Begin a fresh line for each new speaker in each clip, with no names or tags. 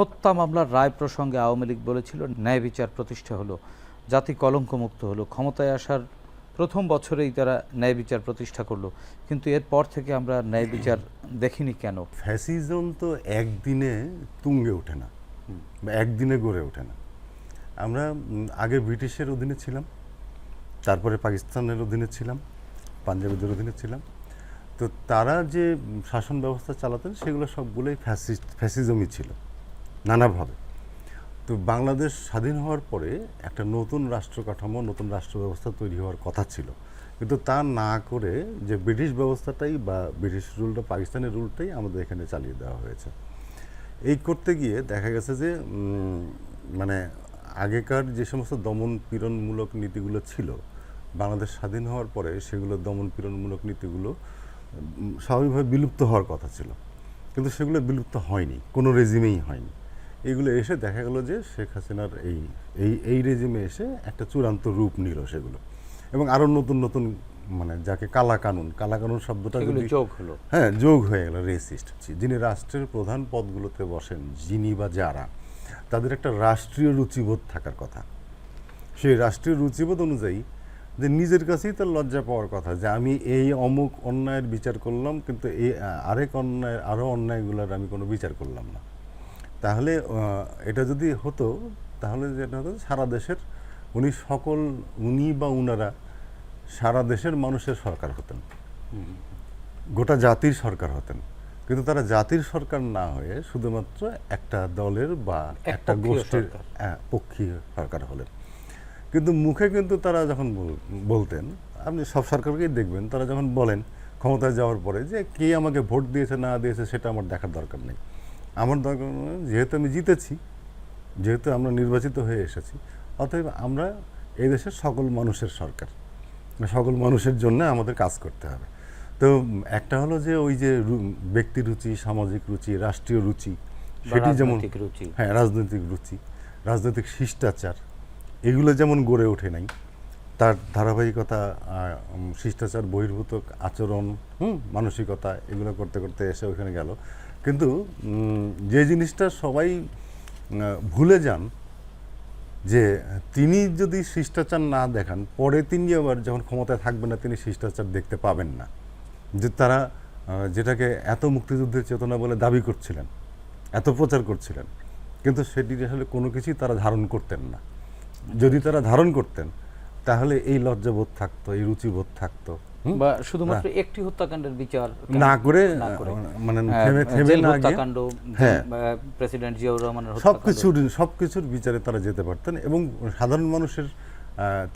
হত্যা মামলার রায় প্রসঙ্গে আওয়ামী লীগ বলেছিল, ন্যায় বিচার প্রতিষ্ঠা হলো, জাতি কলঙ্কমুক্ত হলো। ক্ষমতায় আসার প্রথম বছরেই তারা ন্যায় বিচার প্রতিষ্ঠা করল। কিন্তু এরপর থেকে আমরা ন্যায় বিচার দেখিনি কেন?
ফ্যাসিজম তো একদিনে তুঙ্গে ওঠে না, বা একদিনে গড়ে ওঠে না। আমরা আগে ব্রিটিশের অধীনে ছিলাম, তারপরে পাকিস্তানের অধীনে ছিলাম, পাঞ্জাবিদের অধীনে ছিলাম। তো তারা যে শাসন ব্যবস্থা চালাতেন, সেগুলো সবগুলোই ফ্যাসিস্ট, ফ্যাসিজমই ছিল। নানাভাবে। তো বাংলাদেশ স্বাধীন হওয়ার পরে একটা নতুন রাষ্ট্র কাঠামো, নতুন রাষ্ট্র ব্যবস্থা তৈরি হওয়ার কথা ছিল। কিন্তু তা না করে যে ব্রিটিশ ব্যবস্থাটাই বা ব্রিটিশ রুলটা, পাকিস্তানের রুলটাই আমাদের এখানে চালিয়ে দেওয়া হয়েছে। এই করতে গিয়ে দেখা গেছে যে মানে আগেকার যে সমস্ত দমন পীড়নমূলক নীতিগুলো ছিল, বাংলাদেশ স্বাধীন হওয়ার পরে সেগুলো দমন পীড়নমূলক নীতিগুলো স্বাভাবিকভাবে বিলুপ্ত হওয়ার কথা ছিল। কিন্তু সেগুলো বিলুপ্ত হয়নি, কোনো রেজিমেই হয়নি। এগুলো এসে দেখা গেল যে শেখ হাসিনার এই এই এই রেজিমে এসে একটা চূড়ান্ত রূপ নিল সেগুলো। এবং আরও নতুন নতুন মানে যাকে কালা কানুন কালা কানুন শব্দটা যদি
যোগ হলো।
হ্যাঁ যোগ হয়ে গেল রেসিস্ট যিনি রাষ্ট্রের প্রধান পদগুলোতে বসেন যিনি বা যারা তাদের একটা রাষ্ট্রীয় রুচিবোধ থাকার কথা। সেই রাষ্ট্রীয় রুচিবোধ অনুযায়ী যে নিজের কাছেই তার লজ্জা পাওয়ার কথা যে আমি এই অমুক অন্যায়ের বিচার করলাম কিন্তু এই আরেক অন্যায় আরও অন্যায়গুলোর আমি কোনো বিচার করলাম না। তাহলে এটা যদি হতো তাহলে যেটা হতো সারা দেশের উনি সকল উনি বা উনারা সারা দেশের মানুষের সরকার হতেন। গোটা জাতির সরকার হতেন। কিন্তু তারা জাতির সরকার না হয়ে শুধুমাত্র একটা দলের বা একটা গোষ্ঠীর। হ্যাঁ, পক্ষীয় সরকার হলেন। কিন্তু মুখে কিন্তু তারা যখন বলতেন আপনি সব সরকারকেই দেখবেন তারা যখন বলেন ক্ষমতায় যাওয়ার পরে যে কে আমাকে ভোট দিয়েছে না দিয়েছে সেটা আমার দেখার দরকার নেই। আমার দরকার যেহেতু আমি জিতেছি যেহেতু আমরা নির্বাচিত হয়ে এসেছি অতএব আমরা এই দেশের সকল মানুষের সরকার। সকল মানুষের জন্য আমাদের কাজ করতে হবে। তো একটা হলো যে ওই যে ব্যক্তি রুচি সামাজিক রুচি রাষ্ট্রীয় রুচি সেটি যেমন হ্যাঁ রাজনৈতিক রুচি রাজনৈতিক শিষ্টাচার এগুলো যেমন গড়ে ওঠে নাই তার ধারাবাহিকতা শিষ্টাচার বহির্ভূত আচরণ হুম মানসিকতা এগুলো করতে করতে এসে ওইখানে গেল। কিন্তু যে জিনিসটা সবাই ভুলে যান, যে তিনি যদি শিষ্টাচার না দেখান, পরে তিনি আবার যখন ক্ষমতায় থাকবেন না, তিনি শিষ্টাচার দেখতে পাবেন না যে তারা যেটাকে এত মুক্তিযুদ্ধের চেতনা বলে দাবি করছিলেন, এত প্রচার করছিলেন, কিন্তু সেটি আসলে কোনো কিছুই তারা ধারণ করতেন না যদি তারা ধারণ করতেন, তাহলে এই লজ্জাবোধ থাকতো, এই রুচিবোধ থাকতো?
বা শুধুমাত্র একটি হত্যাকাণ্ডের বিচার
না করে মানে
হ্যাঁ,
থেমে থেমে না গিয়ে
হত্যাকাণ্ড
হ্যাঁ।
প্রেসিডেন্ট জিয়াউর রহমানের
সব
হত্যাকাণ্ড।
কিছুর সব কিছুর বিচারে তারা যেতে পারতেন এবং সাধারণ মানুষের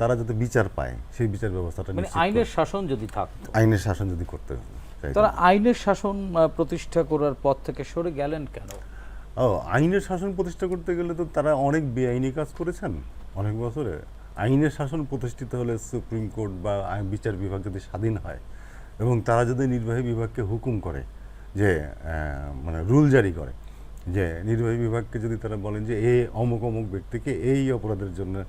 তারা যাতে বিচার পায় সেই বিচার ব্যবস্থাটা
মানে আইনের শাসন যদি থাকতো।
আইনের শাসন যদি করতে।
তারা আইনের শাসন প্রতিষ্ঠা করার পথ থেকে সরে গেলেন কেন?
ও আইনের শাসন প্রতিষ্ঠা করতে গেলে তো তারা অনেক বেআইনি কাজ করেছেন অনেক বছরে। আইনের শাসন প্রতিষ্ঠিত হলে সুপ্রিম কোর্ট বা আইন বিচার বিভাগ যদি স্বাধীন হয় এবং তারা যদি নির্বাহী বিভাগকে হুকুম করে যে মানে রুল জারি করে যে নির্বাহী বিভাগকে যদি তারা বলেন যে এই অমুক অমুক ব্যক্তিকে এই অপরাধের জন্য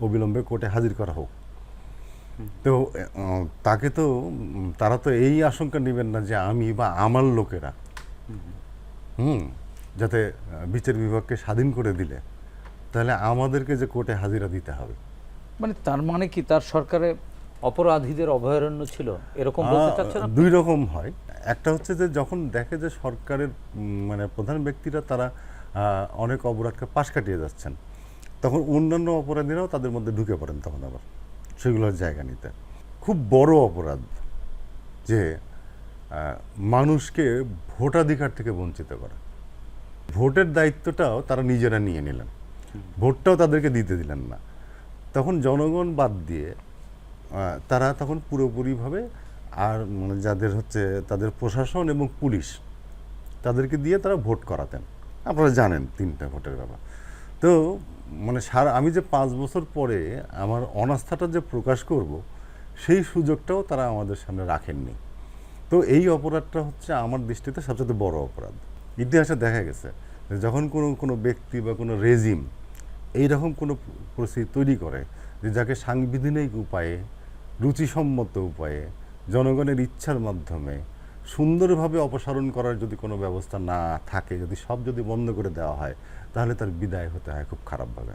অবিলম্বে কোর্টে হাজির করা হোক। তো তাকে তো তারা তো এই আশঙ্কা নেবেন না যে আমি বা আমার লোকেরা হুম। যাতে বিচার বিভাগকে স্বাধীন করে দিলে। তাহলে আমাদেরকে যে কোর্টে হাজিরা দিতে হবে।
মানে তার মানে কি? তার সরকারে অপরাধীদের অভয়ারণ্য ছিল? এরকম বলতে চাচ্ছেন
দুই রকম হয়। একটা হচ্ছে যে যখন দেখে যে সরকারের মানে প্রধান ব্যক্তিরা তারা অনেক অপরাধকে পাশ কাটিয়ে যাচ্ছেন তখন অন্যান্য অপরাধীরাও তাদের মধ্যে ঢুকে পড়েন তখন আবার সেগুলোর জায়গা নিতে। খুব বড় অপরাধ যে মানুষকে ভোটাধিকার থেকে বঞ্চিত করা। ভোটের দায়িত্বটাও তারা নিজেরা নিয়ে নিলেন। ভোটটাও তাদেরকে দিতে দিলেন না। তখন জনগণ বাদ দিয়ে তারা তখন পুরোপুরিভাবে আর মানে যাদের হচ্ছে তাদের প্রশাসন এবং পুলিশ তাদেরকে দিয়ে তারা ভোট করাতেন। আপনারা জানেন তিনটা ভোটের ব্যাপার। তো মানে সারা, আমি যে পাঁচ বছর পরে আমার অনাস্থাটা যে প্রকাশ করব, সেই সুযোগটাও তারা আমাদের সামনে রাখেননি। তো এই অপরাধটা হচ্ছে আমার দৃষ্টিতে সবচেয়ে বড় অপরাধ। ইতিহাসে দেখা গেছে যখন কোনো কোনো ব্যক্তি বা কোনো রেজিম এইরকম কোনো পরিস্থিতি তৈরি করে যে যাকে সাংবিধানিক উপায়ে, রুচিসম্মত উপায়ে, জনগণের ইচ্ছার মাধ্যমে সুন্দরভাবে অপসারণ করার যদি কোনো ব্যবস্থা না থাকে, যদি সব যদি বন্ধ করে দেওয়া হয়, তাহলে তার বিদায় হতে হয় খুব খারাপভাবে।